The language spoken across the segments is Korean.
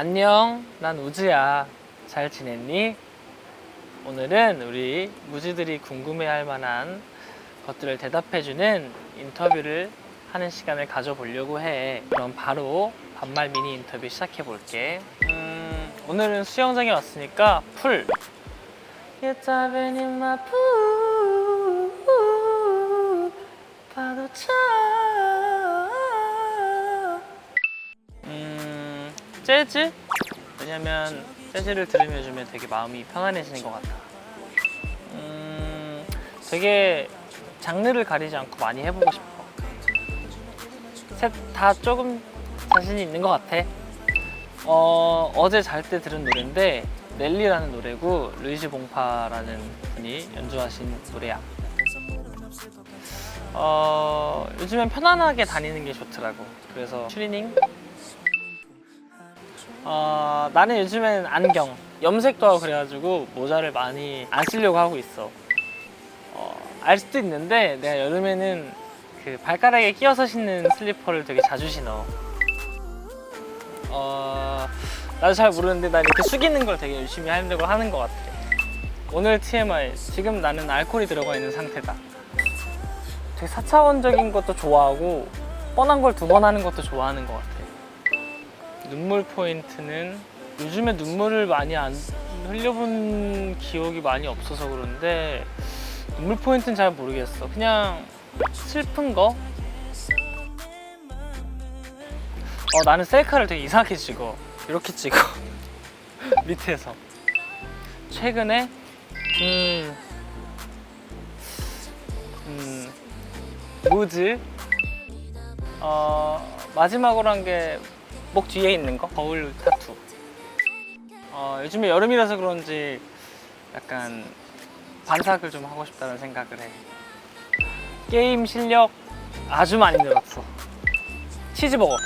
안녕, 난 우즈야. 잘 지냈니? 오늘은 우리 무지들이 궁금해할 만한 것들을 대답해주는 인터뷰를 하는 시간을 가져보려고 해. 그럼 바로 반말 미니 인터뷰 시작해 볼게. 음, 오늘은 수영장에 왔으니까 풀. You're diving in my pool. 파도쳐. 음, 재즈? 왜냐면 재즈를 들으면 요즘에 되게 마음이 편안해지는 것 같아. 음, 되게 장르를 가리지 않고 많이 해보고 싶어. 셋 다 조금 자신이 있는 것 같아. 어, 어제 잘 때 들은 노래인데 넬리라는 노래고 루이즈 봉파라는 분이 연주하신 노래야. 어, 요즘엔 편안하게 다니는 게 좋더라고. 그래서 추리닝 어, 나는 요즘엔 안경, 염색도 하고 그래가지고 모자를 많이 안 쓰려고 하고 있어. 어, 알 수도 있는데 내가 여름에는 그 발가락에 끼워서 신는 슬리퍼를 되게 자주 신어. 어, 나도 잘 모르는데 난 이렇게 숙이는 걸 되게 열심히 하려고 하는 것 같아. 오늘 TMI, 지금 나는 알코올이 들어가 있는 상태다. 되게 사차원적인 것도 좋아하고 뻔한 걸 두 번 하는 것도 좋아하는 것 같아. 눈물 포인트는 요즘에 눈물을 많이 안 흘려본 기억이 많이 없어서 그런데 눈물 포인트는 잘 모르겠어. 그냥 슬픈 거? 어, 나는 셀카를 되게 이상하게 찍어. 이렇게 찍어. 밑에서. 최근에 음, 음, 무즈 어, 마지막으로 한 게 목 뒤에 있는 거? 거울 타투. 어, 요즘에 여름이라서 그런지 약간 반삭을 좀 하고 싶다는 생각을 해. 게임 실력 아주 많이 늘었어. 치즈버거.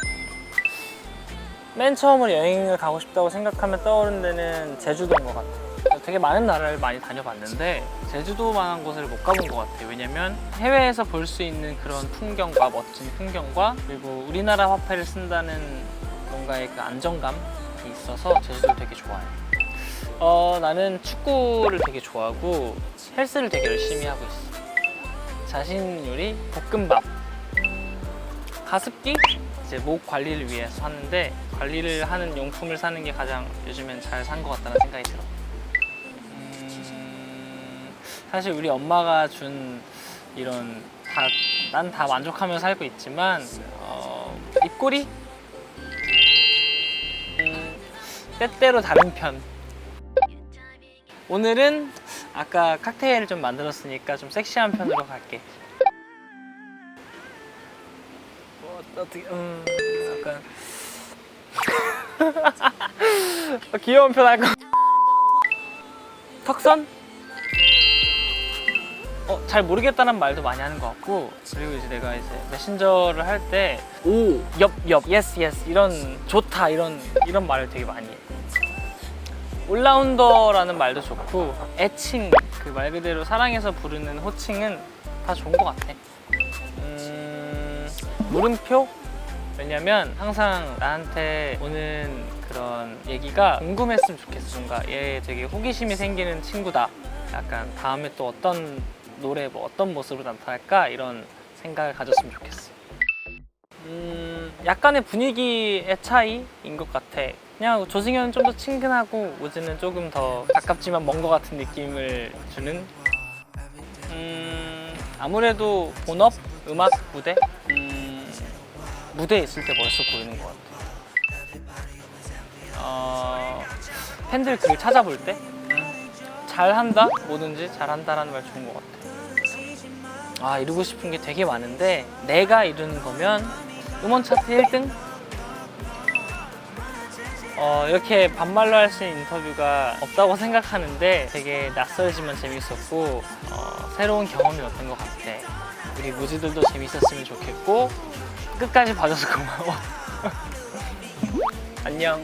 맨 처음으로 여행을 가고 싶다고 생각하면 떠오르는 데는 제주도인 것 같아 되게 많은 나라를 많이 다녀봤는데 제주도만한 곳을 못 가본 것 같아요. 왜냐면 해외에서 볼 수 있는 그런 풍경과 멋진 풍경과 그리고 우리나라 화폐를 쓴다는 뭔가의 그 안정감이 있어서 제주도를 되게 좋아해 어, 나는 축구를 되게 좋아하고 헬스를 되게 열심히 하고 있어. 자신 요리 볶음밥. 가습기? 이제 목 관리를 위해서 하는데 관리를 하는 용품을 사는 게 가장 요즘엔 잘 산 것 같다는 생각이 들어 음, 사실 우리 엄마가 준 이런 다 난 다 만족하며 살고 있지만 어, 입꼬리? 음, 때때로 다른 편. 오늘은 아까 칵테일을 좀 만들었으니까 좀 섹시한 편으로 갈게. 뭐 어떻게 음 약간. 어, 귀여운 편 할까 턱선 어, 잘 모르겠다는 말도 많이 하는 것 같고 그리고 이제 내가 이제 메신저를 할 때 오, 엽, 엽, 예스, 예스 이런 좋다 이런 이런 말을 되게 많이 해. 올라운더라는 말도 좋고 애칭 그 말 그대로 사랑해서 부르는 호칭은 다 좋은 것 같아. 음, 물음표 왜냐면 항상 나한테 오는 그런 얘기가 궁금했으면 좋겠어. 뭔가 얘 되게 호기심이 생기는 친구다. 약간 다음에 또 어떤 노래 뭐 어떤 모습으로 나타날까 이런 생각을 가졌으면 좋겠어. 음, 약간의 분위기의 차이인 것 같아. 그냥 조승현은 좀 더 친근하고 우즈는 조금 더 가깝지만 먼 것 같은 느낌을 주는. 음, 아무래도 본업, 음악, 무대, 음, 무대에 있을 때 멋있어 보이는 것 같아. 어, 팬들 글 찾아볼 때 음, 잘한다, 뭐든지 잘한다라는 말 좋은 것 같아. 아 이루고 싶은 게 되게 많은데 내가 이루는 거면 음원 차트 1등? 어, 이렇게 반말로 할 수 있는 인터뷰가 없다고 생각하는데 되게 낯설지만 재밌었고 어, 새로운 경험이었던 것 같아. 우리 무지들도 재밌었으면 좋겠고 끝까지 봐줘서 고마워. 안녕.